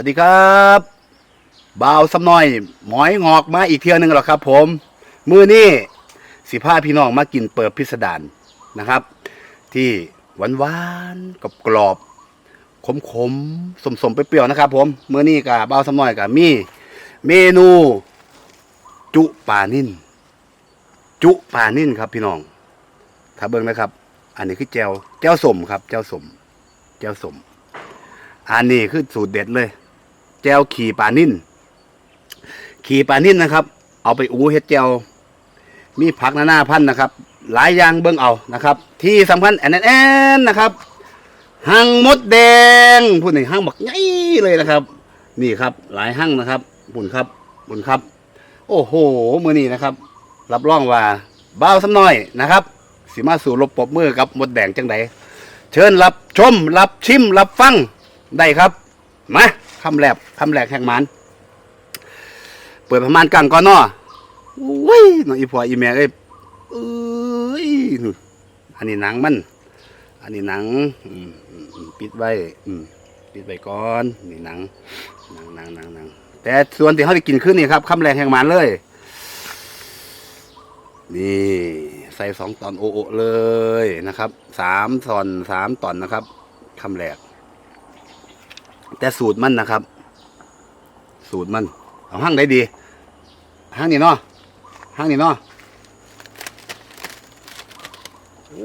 สวัสดีครับบ่าวสำน้อย หมอยงอกมาอีกเที่ยวหนึงแล้วครับผม มือนี้สิพาพี่น้องมากินเปิดพิสดารนะครับ ที่หวานหวานกรอบกรอบขมขมสมสมๆเปรี้ยวนะครับ ผมมือนี้กับบ่าวสำน้อยกับมี เมนู จุปานิ่นจุปานิ่นครับพี่น้อง ถ้าเบิ่งนะครับ อันนี้คือแจวแจวสมครับแจวสมแจวสมอันนี้คือสูตรเด็ดเลย แจวขี่ปลานิ่นขี่ปลานิ่นนะครับ เอาไปอูเฮ็ดแจวมีผักนานาพันธุ์นะครับ หลายอย่างเบิ่งเอานะครับ ที่สำคัญแอนแอนนะครับหังมดแดงพูดในหังบักใหญ่เลยนะครับ นี่ครับ หลายหังนะครับบุญครับบุญครับ โอ้โหมือนี้นะครับ รับรองว่าเบ้าวสำน้อยนะครับสิมาสู่รบปบมือกับมดแดงจังไดเชิญรับชม รับชิม รับฟังได้ครับ มา คำแรกคำแรกแห่งมันเปิดประมาณกลางก่อนเนาะอุ้ยน้องอีพออีแม่เอ้ยเอ้ยอันนี้หนังมัน อันนี้หนังปิดไว้ปิดไว้ก่อนนี่หนังหนังหนังหนังหนังแต่ส่วนที่เขาจะกินขึ้นนี่ครับคำแรกแห่งมันเลย นี่ใส่สองตอนโอโอเลยนะครับสามตอนสามตอนนะครับคำแรก แต่สูตรมันนะครับ สูตรมัน เอาห้างได้ดีห้างนี่เนาะห้างนี่เนาะโอ้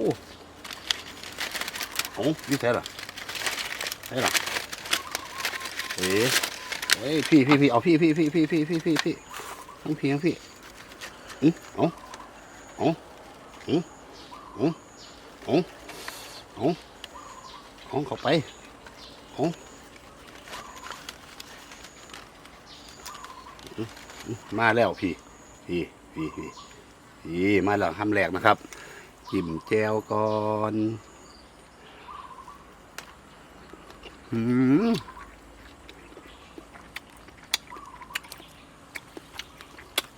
โหนี่ใช่หรอใช่หรอเฮ้ยเฮ้ยพี่พี่พี่เอาพี่พี่พี่พี่พี่พี่พี่พี่ทั้งพี่ทั้งพี่อือเอาเอาอือเอาเอาเอาเอาเข้าไปเอา มาแล้วพี่ พี่พี่พี่พี่มาแล้วทำแรกนะครับจิ้มแจวก่อนหืม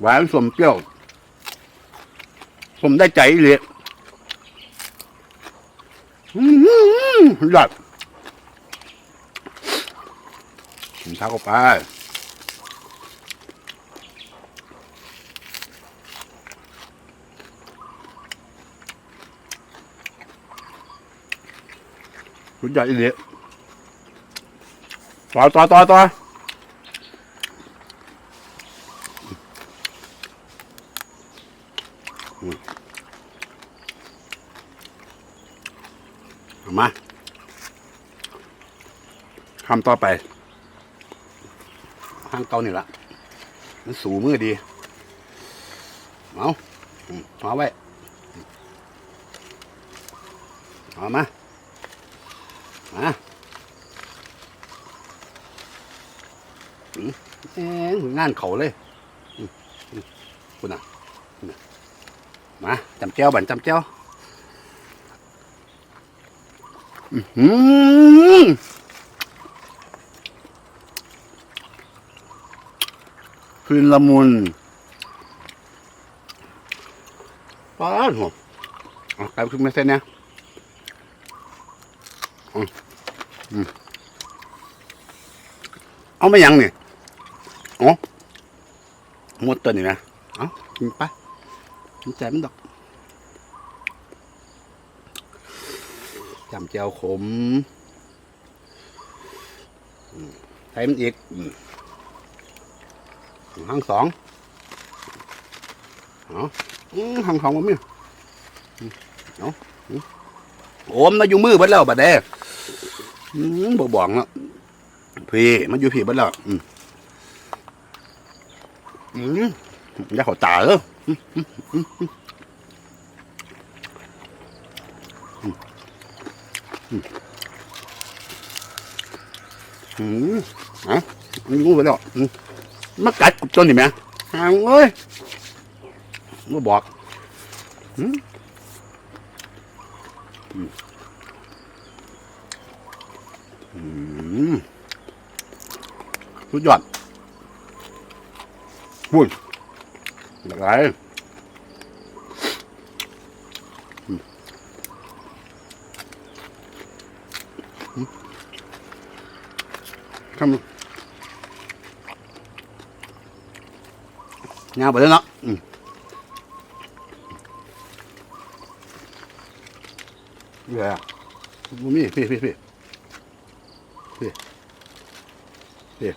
หวานสมเปรี้ยวผมได้ใจเลยอืมยอดกินข้าวเข้าไป สุดยอดอีเดียต่อต่อต่อต่อมาคำต่อไปห้างเกานี่ละมันสูมือดี เอาอืมเอาไว้เอามา มาอืมแหมงานเขาเลยคุณน่ะมาจำเจ้าบันจำเจ้าอื้อหือคืนละมุนป้าหัวอะกลายเป็นม่เส้นเนี่ย เอาไม่ยังเนี่ยอ๋อหมดตัวนี่นะเอากินไปกินใจมันดอกจำเจียวขมใส่มันอีกห้างสองเอาอืมห้างสองมันมีอืมเอาอืมโอมมาอยู่มือบิดแล้วบัดเด้อืม บ่บอกแล้วพี่มันอยู่พี่บ้านแล้วอืมอืมอยาเขาตาเออืมอืมอะมันงูไปแล้วมากัดกูจนนี่แม่ห่างเอ้ยมาบอกอืมอืม สุดยอดบุ้ยอะไรหลายทำงานไปแล้วเนาะเหลือมีพี่พี่พี่ พี่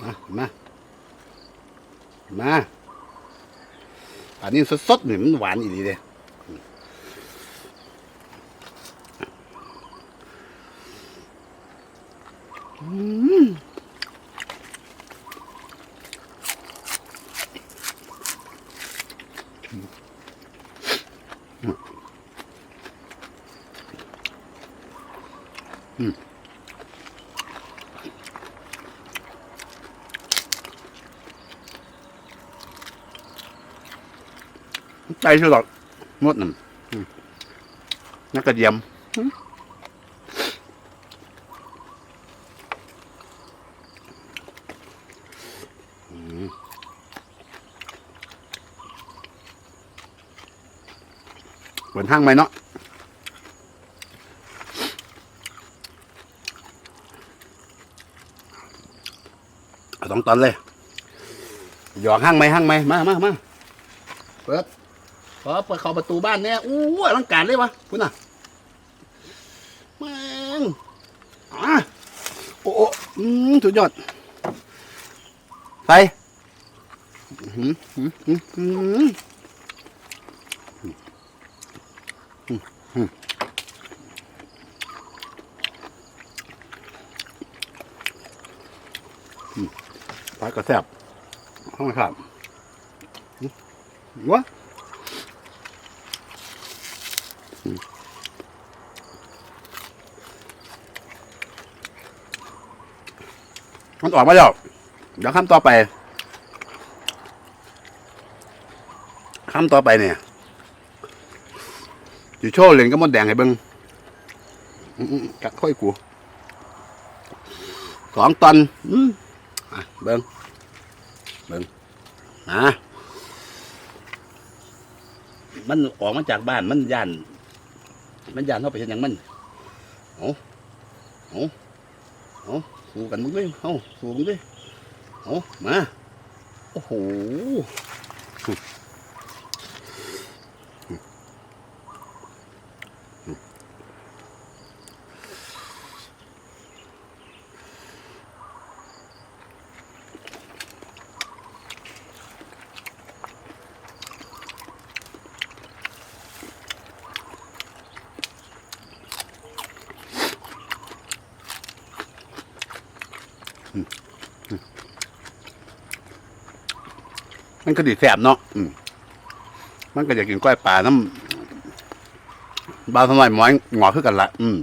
มามามาอันนี้สดๆนี่มันหวานอีดีเลยอืม ใจสุดหรอกงดหนึ่งนักกระเดียมเหมือนห้างไหมเนาะเอาสอง ตอนเลย หยอกห้างไหมห้างไหมมามามาเปิดพอเปิดเข้าประตูบ้านเนี่ยอู้อลังการเลยวะคุณน่ะแม่งอะโอ้โอ้อืมสุดยอดไปอืมอืมอืมอืมอืม ปลากระแซบห้องครับวะมันออกมาแล้วเดี๋ยวคำต่อไปคำต่อไปเนี่ยอยู่โชว์เหรียญก็มดแดงให้เบิ้งกัดค่อยกูสองตันอืม เบิ้งเบิ้งนะมันออกมาจากบ้านมันย่าน มันย่านเข้าไปเห็นอย่างมันเอาเอาเอาสู้กันมึงด้วยเอาสู้มึงด้วยเอามา โอ้โห มันก็ดีแสบเนาะอืมมันก็อยากกินกล้อยปลาน้ำบางสมัยหมอยหงอขึ้นกันละอืม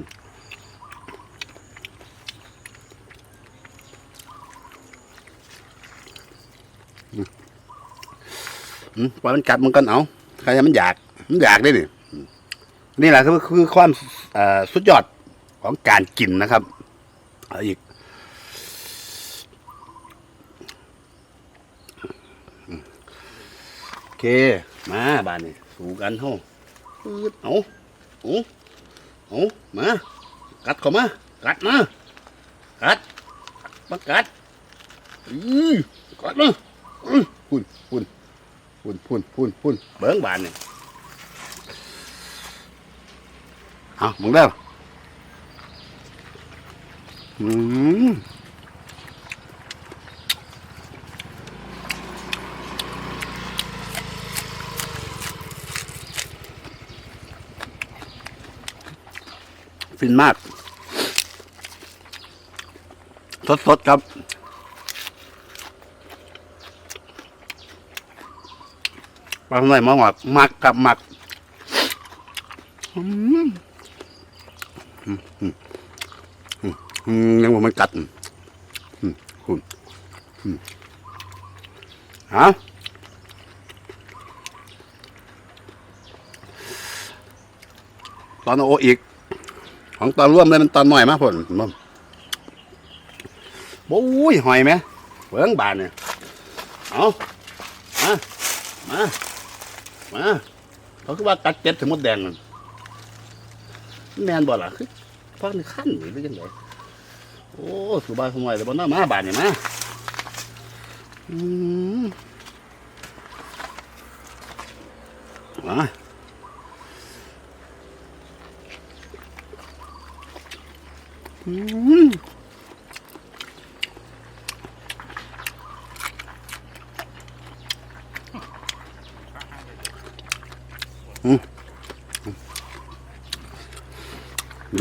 อืมอืมปล่อยมันกัดมันกันเอาใครจะมันอยากมันอยากได้นี่นี่แหละคือคือความอ่อสุดยอดของการกินนะครับอาอีก โอ เค มาบ้านนี่สู้กันเฮาปืดเอาเอาเอามา กัดเข้ามา กัดมา กัด มากัดอือกัดมาอื้อพุ่นพุ่นพุ่นพุ่นพุ่นพุ่นเบิ้งบ้านนี่เอามึงเด้ออืม ฟินมาก สดๆครับปลาหน่อยมาหมักหมักกับหมักยังว่ามันกัดคุณฮะตอนโออีก ของตอนร่วมเลยมันตอนหน่อยมากผลมันโอ้ยหอยไหมเบิ้งบานเนี่ยเอามามามาเขาคือว่ากัดเจ็ดถึงมดแดงมันแมนบ่ล่ะคือฟังในขั้นหรือยังไงโอ้สุบายสมัยแต่บนหน้ามาบานเนี่ยมาอืมอะอืมอื เดี๋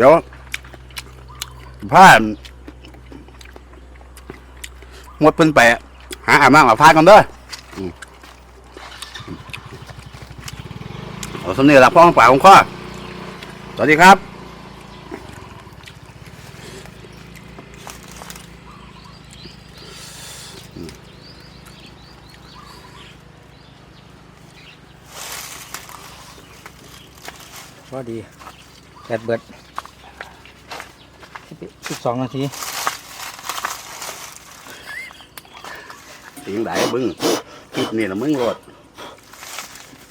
ยวผ้าหมดเป็นแปะหาอาบน้ำอาบท่ากันเด้ออืมเอาสำเนียงหลับพ่อของป่าของข้อสวัสดีครับ ก็ดีแปดเบิดสิบสองนาทีเสียงไหลบึ้งคลิปนี่ละมึงโหลด